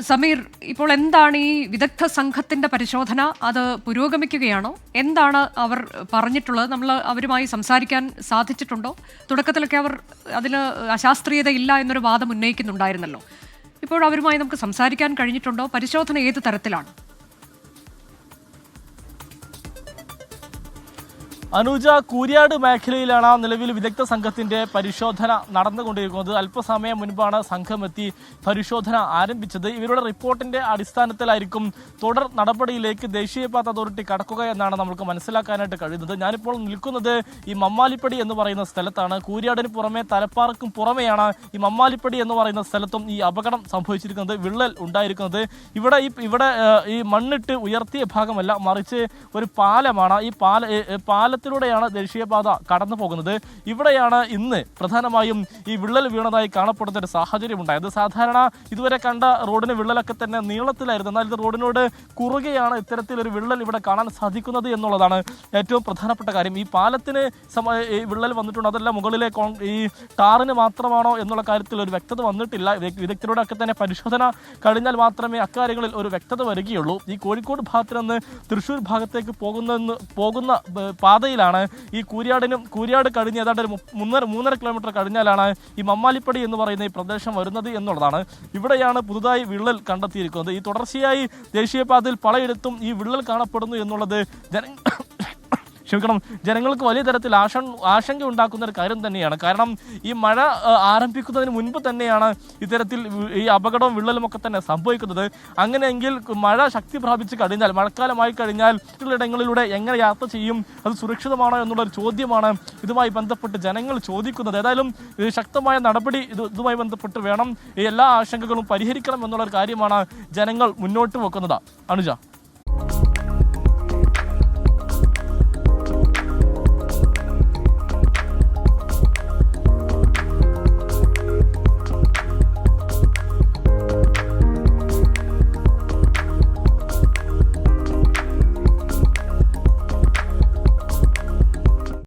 സമീർ ഇപ്പോൾ എന്താണ് ഈ വിദഗ്ധ സംഘത്തിന്റെ പരിശോധന? അത് പുരോഗമിക്കുകയാണോ? എന്താണ് അവർ പറഞ്ഞിട്ടുള്ളത്? നമ്മൾ അവരുമായി സംസാരിക്കാൻ സാധിച്ചിട്ടുണ്ടോ? തുടക്കത്തിലൊക്കെ അവർ അതിന് അശാസ്ത്രീയത ഇല്ല എന്നൊരു വാദം ഉന്നയിക്കുന്നുണ്ടായിരുന്നല്ലോ. ഇപ്പോൾ അവരുമായി നമുക്ക് സംസാരിക്കാൻ കഴിഞ്ഞിട്ടുണ്ടോ? പരിശോധന ഏത് തരത്തിലാണ്? അനുജ കൂരിയാട് മേഖലയിലാണ് നിലവിൽ വിദഗ്ധ സംഘത്തിന്റെ പരിശോധന നടന്നുകൊണ്ടിരിക്കുന്നത്. അല്പസമയം മുൻപാണ് സംഘം എത്തി പരിശോധന ആരംഭിച്ചത്. ഇവരുടെ റിപ്പോർട്ടിന്റെ അടിസ്ഥാനത്തിലായിരിക്കും തുടർ നടപടിയിലേക്ക് ദേശീയപാത അതോറിറ്റി കടക്കുക എന്നാണ് നമുക്ക് മനസ്സിലാക്കാനായിട്ട് കഴിയുന്നത്. ഞാനിപ്പോൾ നിൽക്കുന്നത് ഈ മമ്മാലിപ്പടി എന്ന് പറയുന്ന സ്ഥലത്താണ്. കൂരിയാടിന് പുറമെ തലപ്പാറക്കും പുറമെയാണ് ഈ മമ്മാലിപ്പടി എന്ന് പറയുന്ന സ്ഥലത്തും ഈ അപകടം സംഭവിച്ചിരിക്കുന്നത് വിള്ളൽ ഉണ്ടായിരിക്കുന്നത്. ഇവിടെ ഈ ഇവിടെ ഈ മണ്ണിട്ട് ഉയർത്തിയ ഭാഗമല്ല മറിച്ച് ഒരു പാലമാണ്. ഈ പാല ഏ, പാലത്തിലൂടെയാണ് ദേശീയപാത കടന്നു പോകുന്നത്. ഇവിടെയാണ് ഇന്ന് പ്രധാനമായും ഈ വിള്ളൽ വീണതായി കാണപ്പെടുന്ന ഒരു സാഹചര്യം ഉണ്ടായത് സാധാരണ ഇതുവരെ കണ്ട റോഡിന് വിള്ളലൊക്കെ തന്നെ നീളത്തിലായിരുന്നു. എന്നാൽ ഇത് റോഡിനോട് കുറുകെയാണ് ഇത്തരത്തിലൊരു വിള്ളൽ ഇവിടെ കാണാൻ സാധിക്കുന്നത് എന്നുള്ളതാണ് ഏറ്റവും പ്രധാനപ്പെട്ട കാര്യം. ഈ പാലത്തിന് സമ വിള്ളൽ വന്നിട്ടുണ്ട്. അതല്ല മുകളിലെ ഈ ടാറിന് മാത്രമാണോ എന്നുള്ള കാര്യത്തിൽ ഒരു വ്യക്തത വന്നിട്ടില്ല. വിദഗ്ധരോടൊക്കെ തന്നെ പരിശോധന കഴിഞ്ഞാൽ മാത്രമേ അക്കാര്യങ്ങളിൽ ഒരു വ്യക്തത വരികയുള്ളൂ. ഈ കോഴിക്കോട് ഭാഗത്ത് നിന്ന് തൃശ്ശൂർ ഭാഗത്തേക്ക് പോകുന്ന പോകുന്ന ബ- പാതയിലാണ് ഈ കൂരിയാടിനും കൂരിയാട് കഴിഞ്ഞ് ഏതാണ്ട് ഒരു മൂന്നര കിലോമീറ്റർ കഴിഞ്ഞാലാണ് ഈ മമ്മാലിപ്പടി എന്ന് പറയുന്ന ഈ പ്രദേശം വരുന്നത് എന്നുള്ളതാണ്. ഇവിടെയാണ് പുതുതായി വിള്ളൽ കണ്ടെത്തിയിരിക്കുന്നത്. ഈ തുടർച്ചയായി ദേശീയപാതയിൽ പലയിടത്തും ഈ വിള്ളൽ കാണപ്പെടുന്നു എന്നുള്ളത് ജന ക്ഷമിക്കണം. ജനങ്ങൾക്ക് വലിയ തരത്തിൽ ആശ ആശങ്ക ഉണ്ടാക്കുന്ന ഒരു കാര്യം തന്നെയാണ്. കാരണം ഈ മഴ ആരംഭിക്കുന്നതിന് മുൻപ് തന്നെയാണ് ഇത്തരത്തിൽ ഈ അപകടവും വിള്ളലും ഒക്കെ തന്നെ സംഭവിക്കുന്നത്. അങ്ങനെയെങ്കിൽ മഴ ശക്തി പ്രാപിച്ച് കഴിഞ്ഞാൽ മഴക്കാലമായി കഴിഞ്ഞാൽ ഇടങ്ങളിലൂടെ എങ്ങനെ യാത്ര ചെയ്യും അത് സുരക്ഷിതമാണോ എന്നുള്ളൊരു ചോദ്യമാണ് ഇതുമായി ബന്ധപ്പെട്ട് ജനങ്ങൾ ചോദിക്കുന്നത്. ഏതായാലും ശക്തമായ നടപടി ഇത് ഇതുമായി ബന്ധപ്പെട്ട് വേണം എല്ലാ ആശങ്കകളും പരിഹരിക്കണം എന്നുള്ളൊരു കാര്യമാണ് ജനങ്ങൾ മുന്നോട്ട് വെക്കുന്നത്. അനുജ.